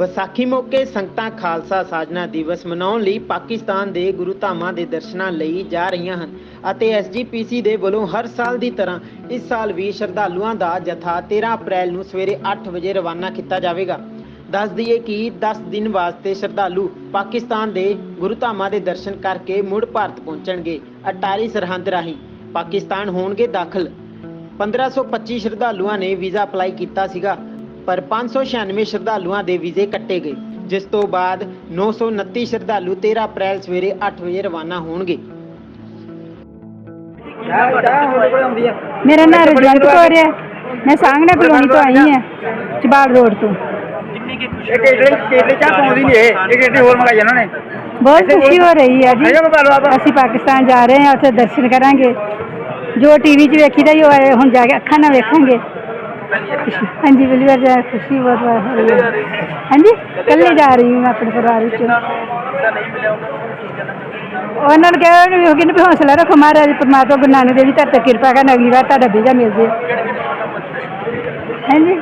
ਵਿਸਾਖੀ ਮੌਕੇ ਸੰਗਤਾਂ ਖਾਲਸਾ ਸਾਜਨਾ ਦਿਵਸ ਮਨਾਉਣ ਲਈ ਪਾਕਿਸਤਾਨ ਦੇ ਗੁਰੂ ਧਾਮਾਂ ਦੇ ਦਰਸ਼ਨਾਂ ਲਈ ਜਾ ਰਹੀਆਂ ਹਨ ਅਤੇ ਐਸਜੀਪੀਸੀ ਦੇ ਵੱਲੋਂ ਹਰ ਸਾਲ ਦੀ ਤਰ੍ਹਾਂ ਇਸ ਸਾਲ ਵੀ ਸ਼ਰਧਾਲੂਆਂ ਦਾ ਜਥਾ 13 ਅਪ੍ਰੈਲ ਨੂੰ ਸਵੇਰੇ 8 ਵਜੇ ਰਵਾਨਾ ਕੀਤਾ ਜਾਵੇਗਾ। ਦੱਸ ਦਈਏ ਕਿ 10 ਦਿਨ ਵਾਸਤੇ ਸ਼ਰਧਾਲੂ ਪਾਕਿਸਤਾਨ ਦੇ ਗੁਰੂ ਧਾਮਾਂ ਦੇ ਦਰਸ਼ਨ ਕਰਕੇ ਮੁੜ ਭਾਰਤ ਪਹੁੰਚਣਗੇ। ਅਟਾਰੀ ਸਰਹੰਦ ਰਾਹੀਂ ਪਾਕਿਸਤਾਨ ਹੋਣਗੇ ਦਾਖਲ। 1525 ਸ਼ਰਧਾਲੂਆਂ ਨੇ ਵੀਜ਼ਾ ਅਪਲਾਈ ਕੀਤਾ ਸੀਗਾ। ਪਰ 596 ਸ਼ਰਧਾਲੂਆਂ ਦੇ ਵੀਜ਼ੇ ਕੱਟੇ ਗਏ ਜਿਸ ਤੋਂ ਬਾਅਦ 929 ਸ਼ਰਧਾਲੂ 13 ਅਪ੍ਰੈਲ ਸਵੇਰੇ 8 ਵਜੇ ਰਵਾਨਾ ਹੋਣਗੇ। ਮੇਰਾ ਨਾਮ ਰਜਵੰਤ ਕੌਰ ਹੈ। ਮੈਂ ਸਾਂਗਣਾ ਕਲੋਨੀ ਤੋਂ ਆਈ ਹਾਂ। ਚਬਾਲ ਰੋਡ ਤੋਂ। ਇੱਕ ਇਡਲੀ ਇਡਲੀ ਚਾਹ ਪਾਉਂਦੀ ਨਹੀਂ ਇਹ ਇੱਕ ਇਡਲੀ ਹੋਰ ਮੰਗਾਈ ਇਹਨਾਂ ਨੇ। ਬਹੁਤ ਖੁਸ਼ੀ ਹੋ ਰਹੀ ਹੈ ਜੀ। ਅਸੀਂ ਪਾਕਿਸਤਾਨ ਜਾ ਰਹੇ ਹਾਂ ਉੱਥੇ ਦਰਸ਼ਨ ਕਰਾਂਗੇ। ਜੋ ਟੀਵੀ 'ਚ ਵੇਖੀਦਾ ਹੈ, ਹੁਣ ਜਾ ਕੇ ਅੱਖਾਂ ਨਾਲ ਵੇਖਾਂਗੇ। ਹਾਂਜੀ ਪਹਿਲੀ ਵਾਰ ਜਾ ਖੁਸ਼ੀ ਬਹੁਤ ਵਾਰ ਹੋ ਰਹੀ ਹੈ। ਹਾਂਜੀ ਕੱਲੇ ਜਾ ਰਹੀ ਹਾਂ। ਮੈਂ ਆਪਣੇ ਪਰਿਵਾਰ ਵਿੱਚ। ਉਹਨਾਂ ਨੂੰ ਕਿਹਾ ਵੀ ਉਹ ਕਹਿੰਦੇ ਵੀ ਹੌਸਲਾ ਰੱਖੋ ਮਹਾਰਾਜ ਪਰਮਾਤਮਾ ਗੁਰੂ ਨਾਨਕ ਦੇਵ ਜੀ ਤੁਹਾਡੇ ਤੇ ਕਿਰਪਾ ਕਰਨ ਅਗਲੀ ਵਾਰ ਤੁਹਾਡਾ ਵੀਜ਼ਾ ਮਿਲ ਜੇ। ਹਾਂਜੀ।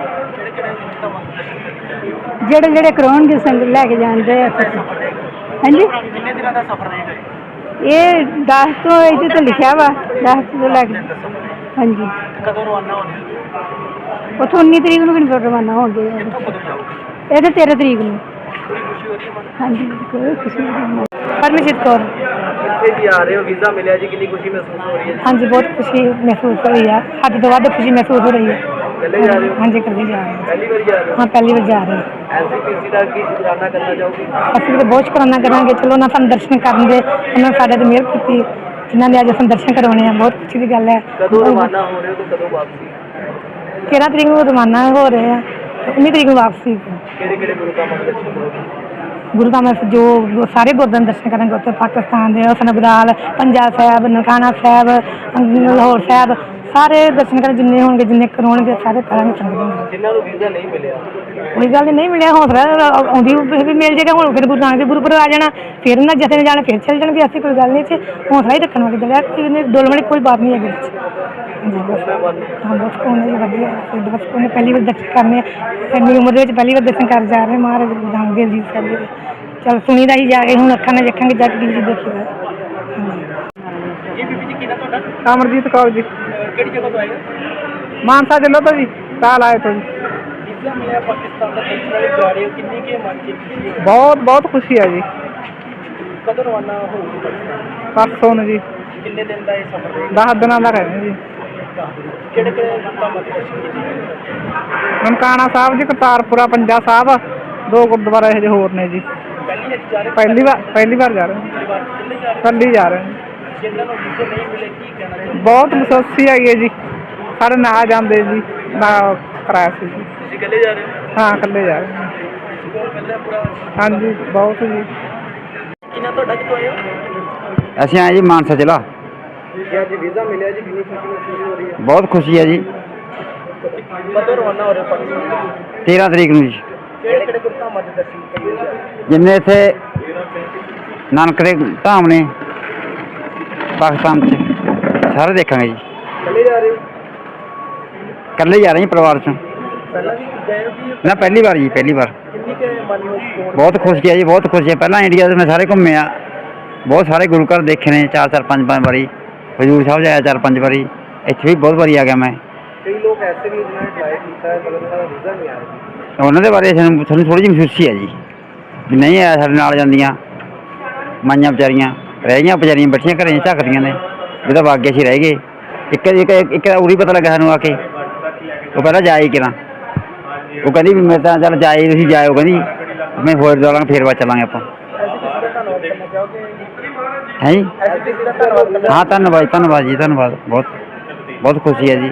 ਜਿਹੜੇ ਜਿਹੜੇ ਕਰਾਉਣਗੇ ਸੰਗ ਲੈ ਕੇ ਜਾਂਦੇ ਆ। ਹਾਂਜੀ। ਕਿੰਨੇ ਦਿਨਾਂ ਦਾ ਸਫ਼ਰ ਰਹੇਗਾ ਇਹ 10 ਤੋਂ ਇਹਦੇ ਤੇ ਲਿਖਿਆ ਵਾ 10 ਤੋਂ ਲੈ ਕੇ ਹਾਂਜੀ। ਕਦੋਂ ਰਵਾਨਾ ਹੋਣਾ? ਉਥੋਂ 19 ਤਰੀਕ ਨੂੰ ਕਿੰਨੀ ਰਵਾਨਾ ਹੋ ਗਏ। ਆ। ਕਦੋਂ ਜਾਓਗੇ ਇਹ ਤੇ 13 ਤਰੀਕ ਨੂੰ। ਹਾਂਜੀ ਕੋਈ ਖੁਸ਼ੀ ਨਹੀਂ ਪਰਮਜੀਤ ਕੌਰ। ਕਿੱਥੇ ਜੀ ਆ ਰਹੇ ਹੋ ਵੀਜ਼ਾ ਮਿਲਿਆ ਜੀ ਕਿੰਨੀ ਖੁਸ਼ੀ ਮਹਿਸੂਸ ਹੋ ਰਹੀ ਹੈ? ਹਾਂਜੀ ਬਹੁਤ ਖੁਸ਼ੀ ਮਹਿਸੂਸ ਹੋ ਰਹੀ ਹੈ ਹੱਦ ਤੋਂ ਵੱਧ ਖੁਸ਼ੀ ਮਹਿਸੂਸ ਹੋ ਰਹੀ ਹੈ। ਕੱਲੇ ਜਾ ਰਹੇ ਹੋ? ਹਾਂਜੀ ਕੱਲੀ ਜਾ ਰਹੇ ਹਾਂ। ਪਹਿਲੀ ਵਾਰ ਜਾ ਰਹੇ ਹੋ? ਹਾਂ ਪਹਿਲੀ ਵਾਰ ਜਾ ਰਹੇ ਹਾਂ। ਐਨਸੀਪੀਸੀ ਦਾ ਕੀ ਸ਼ੁਕਰਾਨਾ ਕਰਨਾ ਚਾਹੋਗੇ? ਅਸੀਂ ਤਾਂ ਬਹੁਤ ਸ਼ੁਕਰਾਨਾ ਕਰਾਂਗੇ। ਚਲੋ ਨਾ ਸਾਨੂੰ ਦਰਸ਼ਨ ਕਰਨ ਦੇ ਉਹਨਾਂ ਸਾਡੇ ਤੇ ਮਿਹਰ ਕੀਤੀ। ਜਿਨ੍ਹਾਂ ਨੇ ਅੱਜ ਸਾਨੂੰ ਦਰਸ਼ਨ ਕਰਵਾਉਣੇ ਆ ਬਹੁਤ ਖੁਸ਼ੀ ਦੀ ਗੱਲ ਹੈ। ਕਦੋਂ ਰਵਾਨਾ ਹੋ ਰਹੇ ਹੋ ਤੇ ਕਦੋਂ ਵਾਪਸੀ? 13 ਤਰੀਕ ਨੂੰ ਰਵਾਨਾ ਹੋ ਰਹੇ ਆ? ਤੇ 19 ਤਰੀਕ ਨੂੰ ਵਾਪਸੀ। ਕਿਹੜੇ ਕਿਹੜੇ ਗੁਰੂ ਧਾਮਾਂ ਦੇ ਦਰਸ਼ਨ ਕਰੋਗੇ ਗੁਰੂ ਦਾ ਜੋ ਸਾਰੇ ਗੁਰਦੁਆਰੇ ਦਰਸ਼ਨ ਕਰਾਂਗੇ ਉੱਥੇ ਪਾਕਿਸਤਾਨ ਦੇ ਹਸਨ ਅਬਦਾਲ ਪੰਜਾਬ ਸਾਹਿਬ ਨਨਕਾਣਾ ਸਾਹਿਬ ਲਾਹੌਰ ਸਾਹਿਬ ਸਾਰੇ ਦਰਸ਼ਨ ਕਰਨ ਜਿੰਨੇ ਹੋਣਗੇ ਜਿੰਨੇ ਕਰਾਉਣਗੇ ਸਾਰੇ ਕਰਾਂਗੇ ਸੰਗਤ ਨਾਲ ਜਿਨ੍ਹਾਂ ਨੂੰ ਵੀਜ਼ਾ ਨਹੀਂ ਮਿਲਿਆ? ਕੋਈ ਗੱਲ ਨੀ, ਨਹੀਂ ਮਿਲਿਆ ਹੌਸਲਾ ਆਉਂਦੀ ਵੀ ਵੀ ਮਿਲ ਜਾਏਗਾ ਹੁਣ ਫਿਰ ਗੁਰੂ ਨਾਨਕ ਦੇ ਗੁਰਪੁਰਬ ਆ ਜਾਣਾ ਫਿਰ ਨਾ ਜਥੇ ਨੇ ਜਾਣਾ ਫਿਰ ਚੱਲ ਜਾਣਗੇ ਅਸੀਂ ਕੋਈ ਗੱਲ ਨਹੀਂ ਇੱਥੇ ਹੌਸਲਾ ਹੀ ਰੱਖਣ ਵਾਲੀ ਗੱਲ ਹੈ ਕੋਈ ਨਹੀਂ ਡੋਲਣ ਵਾਲੀ ਕੋਈ ਬਾਤ ਨਹੀਂ ਹੈਗੀ ਵਿੱਚ। ਹਾਂਜੀ ਬਸ। ਹਾਂ ਬਸ ਕੋਨੇ ਜੀ ਵਧੀਆ ਤੇ ਬਸ ਕੋਨੇ ਪਹਿਲੀ ਵਾਰ ਦਰਸ਼ਨ ਕਰਨੇ ਇੰਨੀ ਉਮਰ ਦੇ ਵਿੱਚ ਪਹਿਲੀ ਵਾਰ ਦਰਸ਼ਨ ਕਰ ਜਾ ਰਹੇ ਮਹਾਰਾਜ ਗੁਰੂ ਨਾਨਕ ਦੇਵ ਜੀ ਸਾਹਿਬ ਦੇ। ਚਲ ਸੁਣੀਦਾ ਹੀ ਜਾ ਕੇ ਹੁਣ ਅੱਖਾਂ ਨਾਲ ਵੇਖਾਂਗੇ ਜਾ ਕੇ ਟੀਵੀ ਦੇਖੀਦਾ ਹਾਂਜੀ। ਜੀ ਬੀਬੀ ਜੀ ਕਿਹਦਾ ਤੁਹਾਡਾ? ਅਮਰਜੀਤ ਕੌਰ ਜੀ। ਕਿਹੜੀ ਜਗ੍ਹਾ ਤੋਂ ਆਏ ਹੋ? ਮਾਨਸਾ ਜ਼ਿਲ੍ਹਾ ਤੋਂ ਜੀ ਸਾਲ ਆਏ ਤੋਂ ਜੀ। ਵੀਜ਼ਾ ਮਿਲਿਆ ਪਾਕਿਸਤਾਨ ਦਾ ਦਰਸ਼ਨ ਵਾਲੇ ਜਾ ਰਹੇ ਹੋ ਕਿੰਨੀ ਕੇ ਮਨ ਚ ਖੁਸ਼ੀ ਹੋ ਬਹੁਤ ਬਹੁਤ ਖੁਸ਼ੀ ਹੈ ਜੀ। ਕਦੋਂ ਰਵਾਨਾ ਹੋਊਗੀ ਪਾਕਿਸਤਾਨ ਪਰਸੋਂ ਨੂੰ ਜੀ। ਕਿੰਨੇ ਦਿਨ ਦਾ ਇਹ ਸਫ਼ਰ ਰਹੇਗਾ 10 ਦਿਨਾਂ ਦਾ ਰਹੇ ਜੀ। ਕਿਹੜੇ ਕਿਹੜੇ ਦਰਸ਼ਨ ਕੀਤੇ ਨਨਕਾਣਾ ਸਾਹਿਬ ਜੀ ਕਰਤਾਰਪੁਰਾ ਪੰਜਾ ਸਾਹਿਬ ਦੋ ਗੁਰਦੁਆਰਾ ਇਹ ਜਿਹੇ ਹੋਰ ਨੇ ਜੀ। ਪਹਿਲੀ ਵਾਰ ਜਾ ਰਹੇ ਪਹਿਲੀ ਵਾਰ ਪਹਿਲੀ ਵਾਰ ਜਾ ਰਹੇ ਹਾਂ। ਪਰਿਵਾਰ ਕਿੰਨੇ ਜਾ ਰਹੇ ਕੱਲੀ ਜਾ ਰਹੇ ਹਾਂ। ਜਿਨ੍ਹਾਂ ਨੂੰ ਵੀਜ਼ੇ ਨਹੀਂ ਮਿਲੇ ਕੀ ਕਹਿਣਾ ਚਾਹੁੰਦੇ ਬਹੁਤ ਮਸੂਸੀ ਆਈ ਹੈ ਜੀ। ਸਾਡੇ ਨਾਲ ਜਾਂਦੇ ਜੀ ਨਾ ਕਰਾਇਆ ਸੀ ਜੀ। ਤੁਸੀਂ ਇਕੱਲੇ ਜਾ ਰਹੇ ਹੋ? ਹਾਂ ਇਕੱਲੇ ਜਾ ਰਹੇ ਹਾਂ। ਸਕੂਲ ਪੂਰਾ ਹਾਂਜੀ ਬਹੁਤ ਜੀ। ਕਿੰਨਾ ਤੁਹਾਡਾ ਆਏ ਹੋ? ਅਸੀਂ ਆਏ ਜੀ ਮਾਨਸਾ ਜ਼ਿਲ੍ਹਾ। ਜੀ ਅੱਜ ਵੀਜ਼ਾ ਮਿਲਿਆ ਜੀ ਕਿੰਨੀ ਖੁਸ਼ੀ ਮਹਿਸੂਸ ਹੋ ਰਹੀ ਹੈ? ਬਹੁਤ ਖੁਸ਼ੀ ਹੈ ਜੀ। ਕਦੋਂ ਰਵਾਨਾ ਹੋ ਰਹੇ ਹੋ ਪਾਕਿਸਤਾਨ 13 ਤਰੀਕ ਨੂੰ ਜੀ। ਕਿਹੜੇ ਕਿਹੜੇ ਗੁਰਧਾਮਾਂ ਦੇ ਦਰਸ਼ਨ ਕਰਨੇ ਜਾ ਰਹੇ ਹੋ? ਜਿੰਨੇ ਇੱਥੇ ਨਾਨਕ ਦੇ ਧਾਮ ਨੇ ਪਾਕਿਸਤਾਨ 'ਚ ਸਾਰੇ ਦੇਖਾਂਗੇ ਜੀ। ਇਕੱਲੇ ਜਾ ਰਹੇ ਹੋ ਇਕੱਲੇ ਜਾ ਰਹੇ ਜੀ ਪਰਿਵਾਰ 'ਚੋਂ। ਪਹਿਲਾਂ ਵੀ ਗਏ ਹੋ ਕਿ ਨਾ, ਪਹਿਲੀ ਵਾਰ ਜੀ, ਪਹਿਲੀ ਵਾਰ। ਕਿੰਨੀ ਕੇ ਮਨ ਨੂੰ ਸਕੂਨ ਬਹੁਤ ਖੁਸ਼ੀ ਹੈ ਜੀ, ਬਹੁਤ ਖੁਸ਼ੀ ਹੈ ਪਹਿਲਾਂ ਇੰਡੀਆ 'ਚ ਮੈਂ ਸਾਰੇ ਘੁੰਮਿਆ ਬਹੁਤ ਸਾਰੇ ਗੁਰੂ ਘਰ ਦੇਖੇ ਨੇ, ਚਾਰ ਚਾਰ, ਪੰਜ ਪੰਜ ਵਾਰੀ। ਹਜੂਰ ਸਾਹਿਬ ਜਾਇਆ ਚਾਰ, ਪੰਜ ਵਾਰੀ। ਇੱਥੇ ਵੀ ਬਹੁਤ ਵਾਰੀ ਆ ਗਿਆ ਮੈਂ। ਕਈ ਲੋਕ ਐਸੇ ਵੀ ਜਿਨ੍ਹਾਂ ਨੇ ਟਰਾਈ ਕੀਤਾ ਹੈ ਮਗਰ ਉਹਨਾਂ ਦਾ ਵੀਜ਼ਾ ਨਹੀਂ ਆਇਆ ਉਹਨਾਂ ਦੇ ਬਾਰੇ ਸਾਨੂੰ ਸਾਨੂੰ ਥੋੜੀ ਜਿਹੀ ਮਹਿਸੂਸੀ ਹੈ ਜੀ। ਵੀ ਨਹੀਂ ਆਇਆ ਸਾਡੇ ਨਾਲ ਜਾਂਦੀਆਂ। ਮਾਈਆਂ ਵਿਚਾਰੀਆਂ। ਰਹਿ ਗਈਆਂ, ਵਿਚਾਰੀਆਂ ਬੱਚੀਆਂ ਘਰੇ ਝੱਕਦੀਆਂ ਨੇ। ਜਿਹਦਾ ਵਾਗੇ ਸੀ ਰਹਿ ਗਏ। ਇੱਕ ਇੱਕ ਇੱਕ ਉਰੀ ਪਤਾ ਲੱਗਾ ਸਾਨੂੰ ਆ ਕੇ। ਉਹ ਕਹਿੰਦਾ ਜਾਏ ਕਿਰਾਂ। ਉਹ ਕਹਿੰਦੀ ਵੀ ਮੈਂ ਤਾਂ ਚੱਲ ਜਾਈ ਤੁਸੀਂ ਜਾਇਓ। ਕਹਿੰਦੀ, ਮੈਂ ਹੋਰ ਜਾਵਾਂਗੇ ਫੇਰ ਬਾਅਦ ਚੱਲਾਂਗੇ ਆਪਾਂ। ਐਸੇ ਹੈ? ਜੀ ਹਾਂ, ਧੰਨਵਾਦ ਧੰਨਵਾਦ ਜੀ, ਧੰਨਵਾਦ। ਬਹੁਤ ਬਹੁਤ ਖੁਸ਼ੀ ਹੈ ਜੀ।